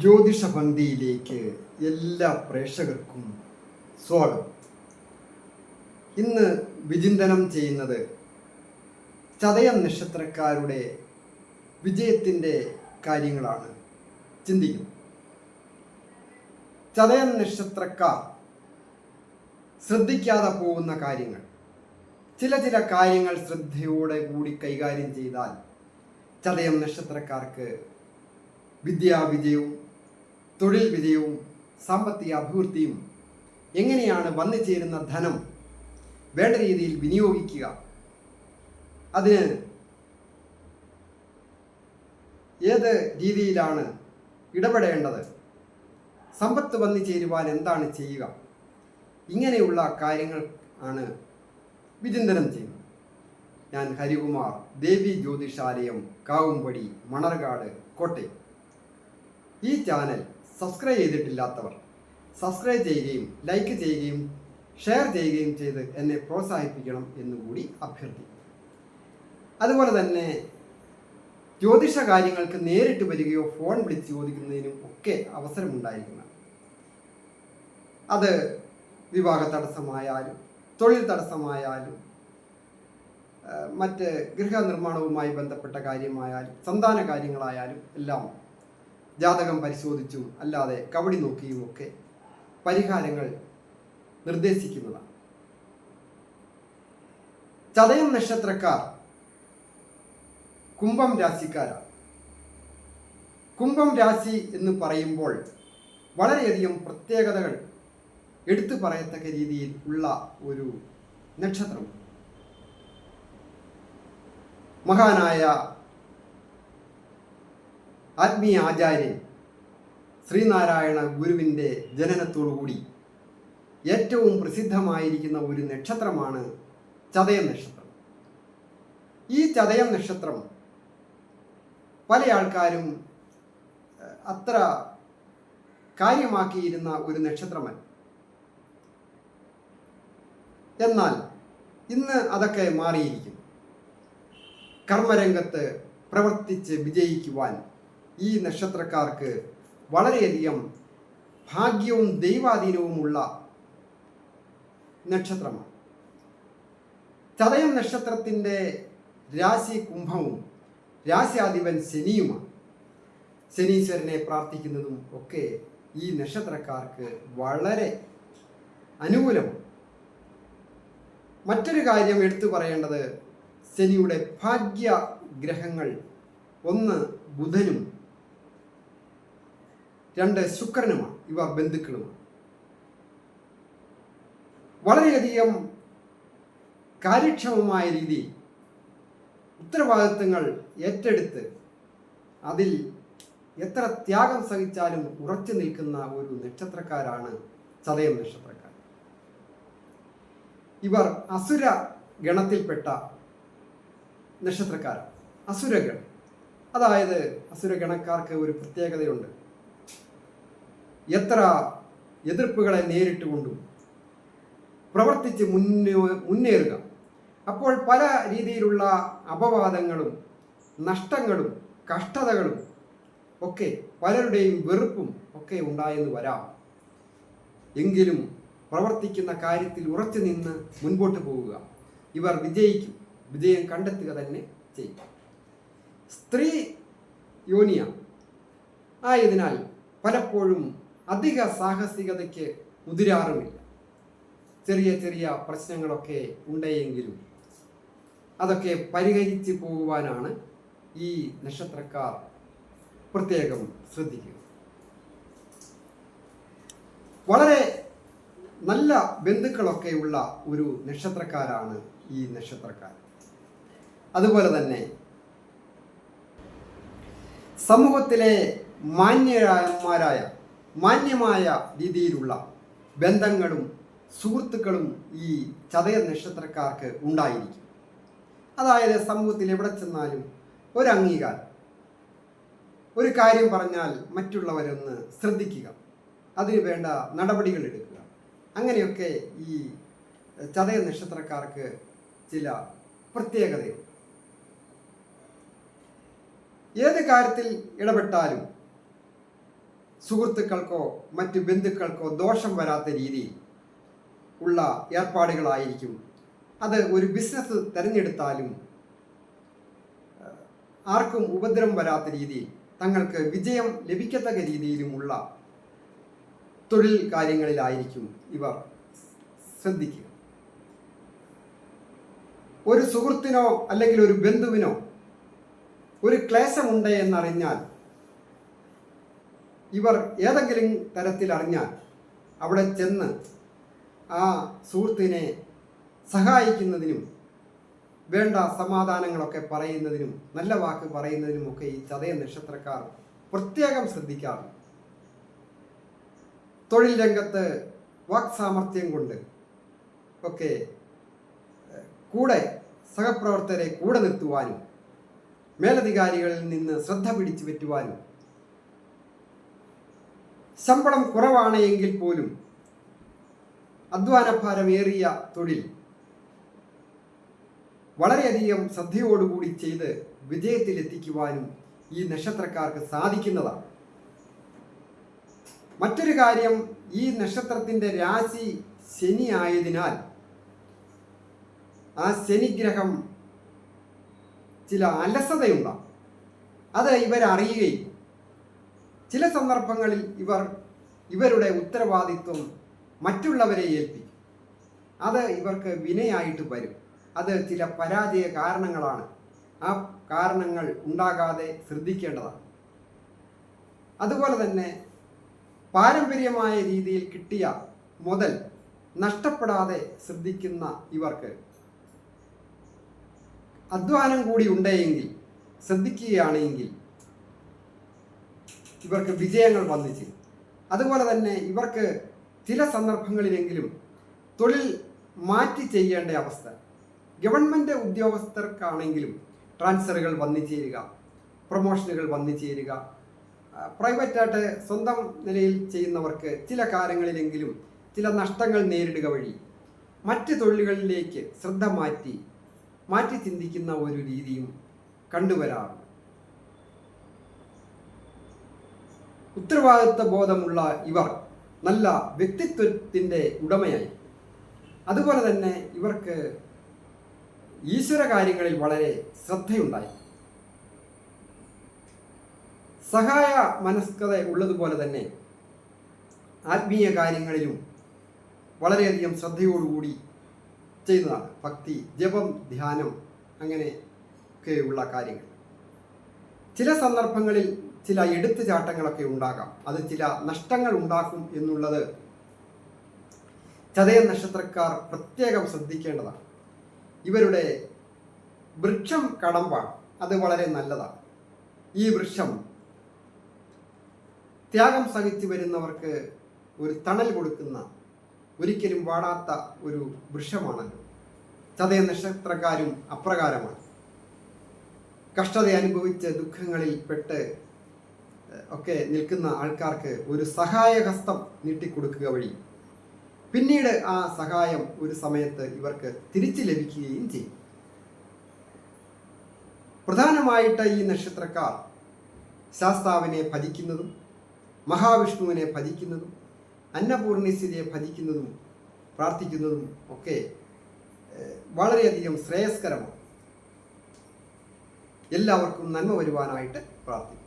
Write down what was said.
ജ്യോതിഷ പന്തിയിലേക്ക് എല്ലാ പ്രേക്ഷകർക്കും സ്വാഗതം. ഇന്ന് വിചിന്തനം ചെയ്യുന്നത് ചതയം നക്ഷത്രക്കാരുടെ വിജയത്തിന്റെ കാര്യങ്ങളാണ്. ചിന്തിക്കുന്നത് ചതയം നക്ഷത്രക്കാർ ശ്രദ്ധിക്കാതെ പോകുന്ന കാര്യങ്ങൾ. ചില ചില കാര്യങ്ങൾ ശ്രദ്ധയോടെ കൂടി കൈകാര്യം ചെയ്താൽ ചതയം നക്ഷത്രക്കാർക്ക് വിദ്യാവിജയവും തൊഴിൽ വിജയവും സാമ്പത്തിക അഭിവൃദ്ധിയും എങ്ങനെയാണ് വന്നു ചേരുന്ന ധനം വേണ്ട രീതിയിൽ വിനിയോഗിക്കുക. അതിന് ഏത് രീതിയിലാണ് ഇടപെടേണ്ടത്? സമ്പത്ത് വന്നു ചേരുവാൻ എന്താണ് ചെയ്യുക? ഇങ്ങനെയുള്ള കാര്യങ്ങൾ ആണ് വിചിന്തനം ചെയ്യുന്നത്. ഞാൻ ഹരികുമാർ ദേവി ജ്യോതിഷാലയം കാവുംപടി മണർകാട് കോട്ടയം. ഈ ചാനൽ സബ്സ്ക്രൈബ് ചെയ്തിട്ടില്ലാത്തവർ സബ്സ്ക്രൈബ് ചെയ്യുകയും ലൈക്ക് ചെയ്യുകയും ഷെയർ ചെയ്യുകയും ചെയ്ത് എന്നെ പ്രോത്സാഹിപ്പിക്കണം എന്നുകൂടി അഭ്യർത്ഥിക്കും അതുപോലെ തന്നെ ജ്യോതിഷ കാര്യങ്ങൾക്ക് നേരിട്ട് വരികയോ ഫോൺ വിളിച്ച് ചോദിക്കുന്നതിനും ഒക്കെ അവസരമുണ്ടായിരിക്കണം. അത് വിവാഹ തടസ്സമായാലും തൊഴിൽ തടസ്സമായാലും മറ്റ് ഗൃഹനിർമ്മാണവുമായി ബന്ധപ്പെട്ട കാര്യമായാലും സന്താന കാര്യങ്ങളായാലും എല്ലാം ജാതകം പരിശോധിച്ചും അല്ലാതെ കവടി നോക്കിയും ഒക്കെ പരിഹാരങ്ങൾ നിർദ്ദേശിക്കുന്നതാണ്. ചതയം നക്ഷത്രക്കാർ കുംഭം രാശിക്കാരാണ്. കുംഭം രാശി എന്ന് പറയുമ്പോൾ വളരെയധികം പ്രത്യേകതകൾ എടുത്തു പറയത്തക്ക രീതിയിൽ ഉള്ള ഒരു നക്ഷത്രം മഹാനായ ആത്മീയ ആചാര്യൻ ശ്രീനാരായണ ഗുരുവിന്റെ ജനനത്തോടുകൂടി ഏറ്റവും പ്രസിദ്ധമായിരിക്കുന്ന ഒരു നക്ഷത്രമാണ് ചതയം നക്ഷത്രം. ഈ ചതയം നക്ഷത്രം പല ആൾക്കാരും അത്ര കാര്യമാക്കിയിരുന്ന ഒരു നക്ഷത്രമല്ല. എന്നാൽ ഇന്ന് അതൊക്കെ മാറിയിരിക്കും കർമ്മരംഗത്ത് പ്രവർത്തിച്ച് വിജയിക്കുവാൻ ഈ നക്ഷത്രക്കാർക്ക് വളരെയധികം ഭാഗ്യവും ദൈവാധീനവുമുള്ള നക്ഷത്രമാണ്. ചതയം നക്ഷത്രത്തിന്റെ രാശി കുംഭവും രാശിയാധിപൻ ശനിയുമാണ്. ശനീശ്വരനെ പ്രാർത്ഥിക്കുന്നതും ഒക്കെ ഈ നക്ഷത്രക്കാർക്ക് വളരെ അനുകൂലമാണ്. മറ്റൊരു കാര്യം എടുത്തു പറയേണ്ടത് ശനിയുടെ ഭാഗ്യ ഗ്രഹങ്ങൾ ഒന്ന് ബുധനും രണ്ട് ശുക്രനുമാണ്. ഇവ ബന്ധുക്കളുമാണ്. വളരെയധികം കാര്യക്ഷമമായ രീതി ഉത്തരവാദിത്തങ്ങൾ ഏറ്റെടുത്ത് അതിൽ എത്ര ത്യാഗം സഹിച്ചാലും ഉറച്ചു നിൽക്കുന്ന ഒരു നക്ഷത്രക്കാരാണ് ചതയം നക്ഷത്രക്കാർ. ഇവർ അസുര ഗണത്തിൽപ്പെട്ട നക്ഷത്രക്കാരാണ്. അസുരഗണം അതായത് അസുരഗണക്കാർക്ക് ഒരു പ്രത്യേകതയുണ്ട്. എത്ര എതിർപ്പുകളെ നേരിട്ടുകൊണ്ടും പ്രവർത്തിച്ച് മുന്നേ മുന്നേറുക. അപ്പോൾ പല രീതിയിലുള്ള അപവാദങ്ങളും നഷ്ടങ്ങളും കഷ്ടതകളും ഒക്കെ പലരുടെയും വെറുപ്പും ഒക്കെ ഉണ്ടായെന്ന് വരാം. എങ്കിലും പ്രവർത്തിക്കുന്ന കാര്യത്തിൽ ഉറച്ചു നിന്ന് മുൻപോട്ട് പോവുക ഇവർ വിജയിക്കും. വിജയം കണ്ടെത്തുക തന്നെ ചെയ്യും. സ്ത്രീ യോനിയ ആയതിനാൽ പലപ്പോഴും അധിക സാഹസികതയ്ക്ക് മുതിരാറുമില്ല. ചെറിയ ചെറിയ പ്രശ്നങ്ങളൊക്കെ ഉണ്ടെങ്കിലും അതൊക്കെ പരിഹരിച്ച് പോകുവാനാണ് ഈ നക്ഷത്രക്കാർ പ്രത്യേകം ശ്രദ്ധിക്കുക. വളരെ നല്ല ബന്ധുക്കളൊക്കെ ഉള്ള ഒരു നക്ഷത്രക്കാരാണ് ഈ നക്ഷത്രക്കാർ. അതുപോലെ തന്നെ സമൂഹത്തിലെ മാന്യന്മാരായ മാന്യമായ രീതിയിലുള്ള ബന്ധങ്ങളും സുഹൃത്തുക്കളും ഈ ചതയ നക്ഷത്രക്കാർക്ക് ഉണ്ടായിരിക്കും. അതായത് സമൂഹത്തിൽ എവിടെ ചെന്നാലും ഒരു അംഗീകാരം. ഒരു കാര്യം പറഞ്ഞാൽ മറ്റുള്ളവരൊന്ന് ശ്രദ്ധിക്കുക. അതിനു വേണ്ട നടപടികൾ എടുക്കുക. അങ്ങനെയൊക്കെ ഈ ചതയ നക്ഷത്രക്കാർക്ക് ചില പ്രത്യേകതയുണ്ട് ഏത് കാര്യത്തിൽ ഇടപെട്ടാലും സുഹൃത്തുക്കൾക്കോ മറ്റ് ബന്ധുക്കൾക്കോ ദോഷം വരാത്ത രീതിയിൽ ഉള്ള ഏർപ്പാടുകളായിരിക്കും. അത് ഒരു ബിസിനസ് തിരഞ്ഞെടുത്താലും ആർക്കും ഉപദ്രവം വരാത്ത രീതിയിൽ തങ്ങൾക്ക് വിജയം ലഭിക്കത്തക്ക രീതിയിലുമുള്ള തൊഴിൽ കാര്യങ്ങളിലായിരിക്കും ഇവർ ശ്രദ്ധിക്കുക. ഒരു സുഹൃത്തിനോ അല്ലെങ്കിൽ ഒരു ബന്ധുവിനോ ഒരു ക്ലേശമുണ്ട് എന്നറിഞ്ഞാൽ ഇവർ ഏതെങ്കിലും തരത്തിൽ അറിഞ്ഞാൽ അവിടെ ചെന്ന് ആ സുഹൃത്തിനെ സഹായിക്കുന്നതിനും വേണ്ട സമാധാനങ്ങളൊക്കെ പറയുന്നതിനും നല്ല വാക്ക് പറയുന്നതിനുമൊക്കെ ഈ ചതയ നക്ഷത്രക്കാർ പ്രത്യേകം ശ്രദ്ധിക്കാറുണ്ട്. തൊഴിൽ രംഗത്ത് വാക് സാമർഥ്യം കൊണ്ട് ഒക്കെ കൂടെ സഹപ്രവർത്തകരെ കൂടെ നിർത്തുവാനും മേലധികാരികളിൽ നിന്ന് ശ്രദ്ധ പിടിച്ചു പറ്റുവാനും ശമ്പളം കുറവാണ് എങ്കിൽ പോലും അധ്വാനഭാരമേറിയ തൊഴിൽ വളരെയധികം ശ്രദ്ധയോടുകൂടി ചെയ്ത് വിജയത്തിലെത്തിക്കുവാനും ഈ നക്ഷത്രക്കാർക്ക് സാധിക്കുന്നതാണ്. മറ്റൊരു കാര്യം ഈ നക്ഷത്രത്തിന്റെ രാശി ശനി ആയതിനാൽ ആ ശനിഗ്രഹം ചില അലസതയുണ്ടാകും. അത് ഇവരറിയുകയും ചില സന്ദർഭങ്ങളിൽ ഇവർ ഇവരുടെ ഉത്തരവാദിത്വം മറ്റുള്ളവരെ ഏൽപ്പിക്കും. അത് ഇവർക്ക് വിനയായിട്ട് വരും. അത് ചില പരാജയ കാരണങ്ങളാണ്. ആ കാരണങ്ങൾ ഉണ്ടാകാതെ ശ്രദ്ധിക്കേണ്ടതാണ്. അതുപോലെ തന്നെ പാരമ്പര്യമായ രീതിയിൽ കിട്ടിയ മുതൽ നഷ്ടപ്പെടാതെ ശ്രദ്ധിക്കുന്ന ഇവർക്ക് അധ്വാനം കൂടി ഉണ്ടെങ്കിൽ ശ്രദ്ധിക്കുകയാണെങ്കിൽ ഇവർക്ക് വിജയങ്ങൾ വന്നിച്ച്. അതുപോലെ തന്നെ ഇവർക്ക് ചില സന്ദർഭങ്ങളിലെങ്കിലും തൊഴിൽ മാറ്റി ചെയ്യേണ്ട അവസ്ഥ. ഗവൺമെന്റ് ഉദ്യോഗസ്ഥർക്കാണെങ്കിലും ട്രാൻസ്ഫറുകൾ വന്നു ചേരുക പ്രൊമോഷനുകൾ വന്നു ചേരുക. പ്രൈവറ്റായിട്ട് സ്വന്തം നിലയിൽ ചെയ്യുന്നവർക്ക് ചില കാര്യങ്ങളിലെങ്കിലും ചില നഷ്ടങ്ങൾ നേരിടുക വഴി മറ്റ് തൊഴിലുകളിലേക്ക് ശ്രദ്ധ മാറ്റി മാറ്റി ചിന്തിക്കുന്ന ഒരു രീതിയും കണ്ടുവരാറുണ്ട്. ഉത്തരവാദിത്വ ബോധമുള്ള ഇവർ നല്ല വ്യക്തിത്വത്തിന്റെ ഉടമയായി. അതുപോലെ തന്നെ ഇവർക്ക് ഈശ്വര കാര്യങ്ങളിൽ വളരെ ശ്രദ്ധയുണ്ടായി. സഹായ മനസ്കത ഉള്ളതുപോലെ തന്നെ ആത്മീയ കാര്യങ്ങളിലും വളരെയധികം ശ്രദ്ധയോടുകൂടി ചെയ്യുന്നതാണ് ഭക്തി ജപം ധ്യാനം അങ്ങനെ ഒക്കെയുള്ള കാര്യങ്ങൾ. ചില സന്ദർഭങ്ങളിൽ ചില എടുത്തുചാട്ടങ്ങളൊക്കെ ഉണ്ടാകാം. അത് ചില നഷ്ടങ്ങൾ ഉണ്ടാക്കും എന്നുള്ളത് ചതയ നക്ഷത്രക്കാർ പ്രത്യേകം ശ്രദ്ധിക്കേണ്ടതാണ്. ഇവരുടെ വൃക്ഷം കടമ്പാണ്. അത് വളരെ നല്ലതാണ്. ഈ വൃക്ഷം ത്യാഗം സഹിച്ചു വരുന്നവർക്ക് ഒരു തണൽ കൊടുക്കുന്ന ഒരിക്കലും വാടാത്ത ഒരു വൃക്ഷമാണല്ലോ. ചതയ നക്ഷത്രക്കാരും അപ്രകാരമാണ്. കഷ്ടത അനുഭവിച്ച് ദുഃഖങ്ങളിൽ പെട്ട് ഒക്കെ നിൽക്കുന്ന ആൾക്കാർക്ക് ഒരു സഹായഹസ്തം നീട്ടിക്കൊടുക്കുക വഴി. പിന്നീട് ആ സഹായം ഒരു സമയത്ത് ഇവർക്ക് തിരിച്ചു ലഭിക്കുകയും ചെയ്യും. പ്രധാനമായിട്ട് ഈ നക്ഷത്രക്കാർ ശാസ്താവിനെ ഭജിക്കുന്നതും മഹാവിഷ്ണുവിനെ ഭജിക്കുന്നതും അന്നപൂർണീശ്വരിയെ ഭജിക്കുന്നതും പ്രാർത്ഥിക്കുന്നതും ഒക്കെ വളരെയധികം ശ്രേയസ്കരമാണ്. എല്ലാവർക്കും നന്മ വരുവാനായിട്ട് പ്രാർത്ഥിക്കും